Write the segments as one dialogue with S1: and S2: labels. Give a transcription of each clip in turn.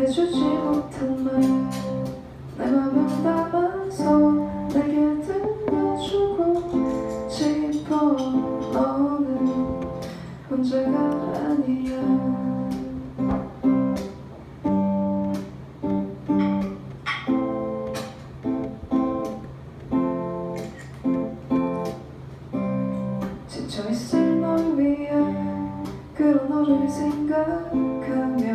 S1: 해주지 못한 말내 맘을 담아서 내게 들려주고 싶어 너는 혼자가 아니야. 지쳐있을 널 위해 그런 너를 생각하며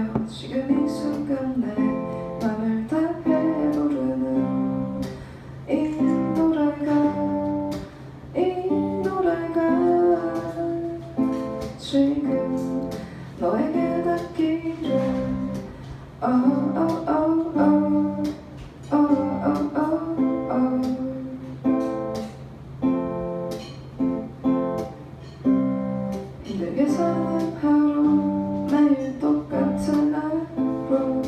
S1: 사는 하루 매일 똑같은 하루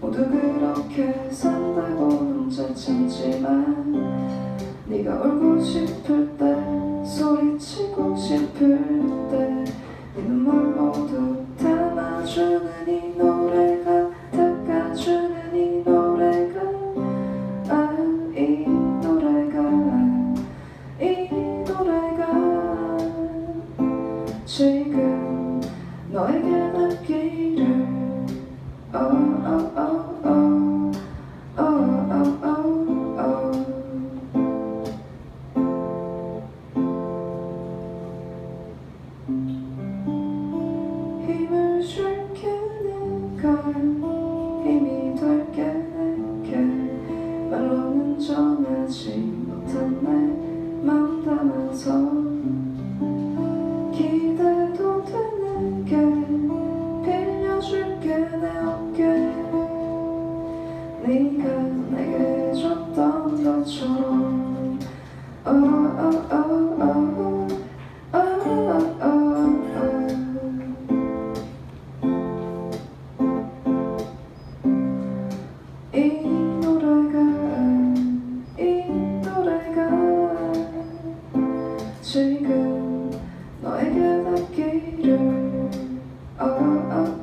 S1: 모두 그렇게 산다고 혼자 참지만 네가 울고 싶을 때 소리치고 싶을 때네 눈물 모두 담아주는 이 노래 너에게 닿기를. Oh, oh, oh. 힘을 줄게 내가 힘이 될게 내게? 말로는 전하지 못한 내 맘 담아서 네가 내게 줬던 것처럼 oh, oh, oh. 이 노래가 이 노래가 지금 너에게 닿기를 oh, oh.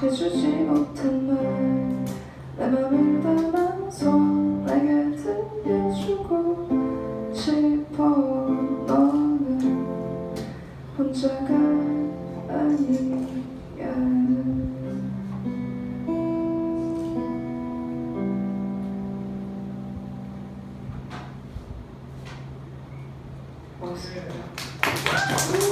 S1: 해주지 못한 말내 맘을 담아서 내게 들려주고 싶어 너는 혼자가 아니야. 멋있습니다.